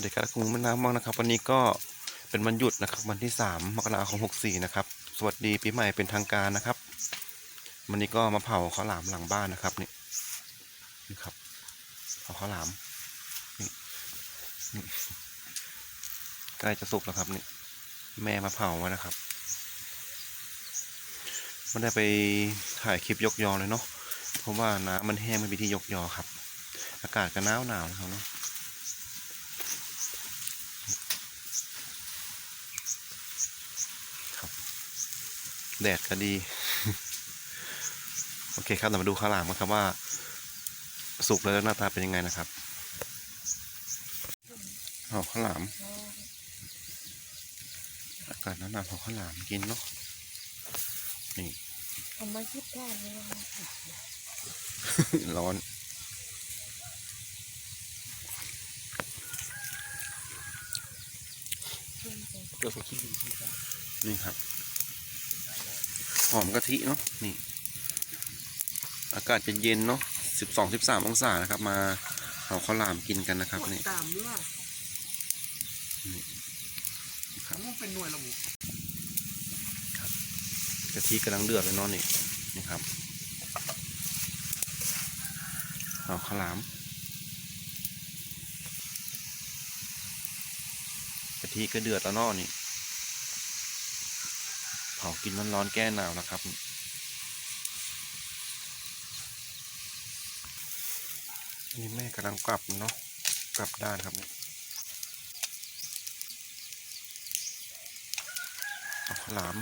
วัสดีครับคุณมะนาวมองนะครับ วันนี้ก็เป็นวันหยุดนะครับ วันที่สามมกราคมหกสี่นะครับ สวัสดีปีใหม่เป็นทางการนะครับ วันนี้ก็มาเผาข้าวหลามหลังบ้านนะครับนี่นี่ครับเผาข้าวหลามนี่นี่ใกล้จะสุกแล้วครับนี่แม่มาเผาไว้นะครับไม่ได้ไปถ่ายคลิปยกยอเลยเนาะเพราะว่าน้ำมันแห้งไม่มีที่ยกยอครับ อากาศก็หนาวหนาวนะครับเนาะ แดดก็ดี โอเคครับเรามาดูข้าวหลามกันครับว่า สุกแล้วหน้าตาเป็นยังไงนะครับเอาข้าวหลามอากาศหนาวๆเอาข้าวหลามกินเนาะนี่เอามาคิดได้เลยว่าร้อนเกิดขี้ดีที่กันนี่ครับ หอมกะทิเนาะนี่ อากาศจะเย็นเนาะสิบสองสิบสามองศานะครับ มาเอาข้าวหลามกินกันนะครับนี่ตามด้วยครับมันเป็นหน่วยระบุกะทิกำลังเดือดเลยเนาะนี่นี่ครับเอาข้าวหลามกะทิก็เดือดแล้วเนาะนี่ เผากินร้อนๆแก้หนาวนะครับ นี่แม่กำลังกลับเนาะกลับด้านครับนี่เอาขลาม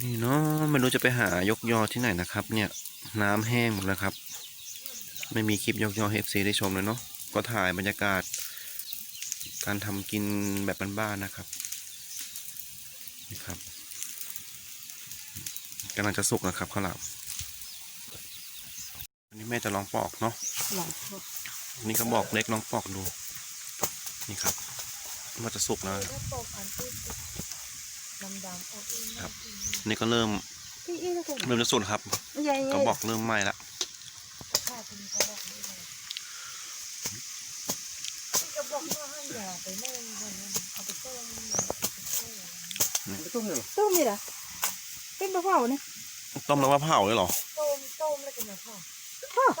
นี่เนาะไม่รู้จะไปหายกยอที่ไหนนะครับ เนี่ยน้ำแห้งหมดแล้วครับ ไม่มีคลิปยกยอเฮฟซีได้ชมเลยเนาะก็ถ่ายบรรยากาศ การทำกินแบบบ้านๆนะครับนี่ครับกำลังจะสุกนะครับข้าวหลามอันนี้แม่จะลองปอกเนาะหลังพวกอันนี่ก็บอกเล็กลองปอกดู นี่ครับว่าจะสุกแล้วถ้าตกอันที่ดำดำๆออกเองครับอันนี่ก็เริ่มพี่อีนะคุณเริ่มจะสุกครับใหญ่ก็บอกเริ่มไหม้ละข้าคุณก็ บอกว่าให้อย่าไปเล่นอย่างนั้นเอาไปต้มย่าไปต้มไม่ต้องเหรอต้มนี่เหรอเป็นมะพร้าวนี่ต้มแล้วว่าเผาเลยเหรอต้มต้มแล้วกันมะพร้าว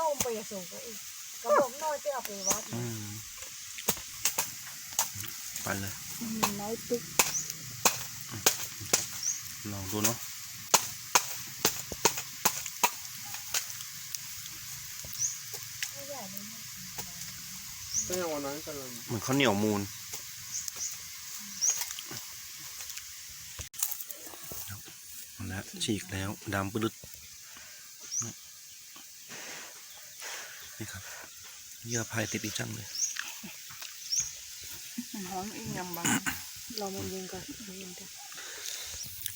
ต้มไปยส่งก็อีกกระบอกน้อยจะเอาไปวัดไปเลยน้อยตึกลองดูเนาะ ไม่ใหญ่เลยนะ ไม่เอาวันนั้นกันเลยเหมือนข้าวเหนียวมูนเอาละฉีกแล้วดำปืดนี่ครับเยื่อไผ่ติดอีกจังเลย หอมอีกยำบางเรามันยิงกันยิงกัน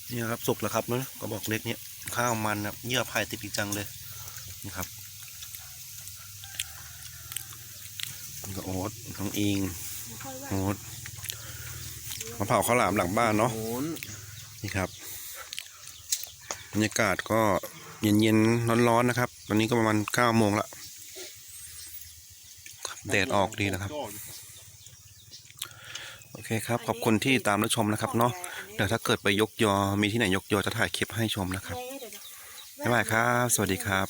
นี่ครับสุกแล้วครับเนาะกระบอกเล็กเนี่ยข้าวมันครับเยื่อไผ่ติดอีกจังเลยนี่ครับนี่ ก็โอ๊ตน้องอิงไม่ค่อยว่าโอ๊ตมาเผาข้าวหลามหลังบ้านเนาะโหนนี่ครับบรรยากาศก็เย็นๆร้อนๆนะครับ ตอนนี้ก็ประมาณเก้าโมงละแดดออกดีนะครับ โอเคครับ ขอบคุณที่ตามรับชมนะครับ เนาะเดี๋ยวถ้าเกิดไปยกยอ มีที่ไหนยกยอจะถ่ายคลิปให้ชมนะครับบ๊ายบายครับ สวัสดีครับ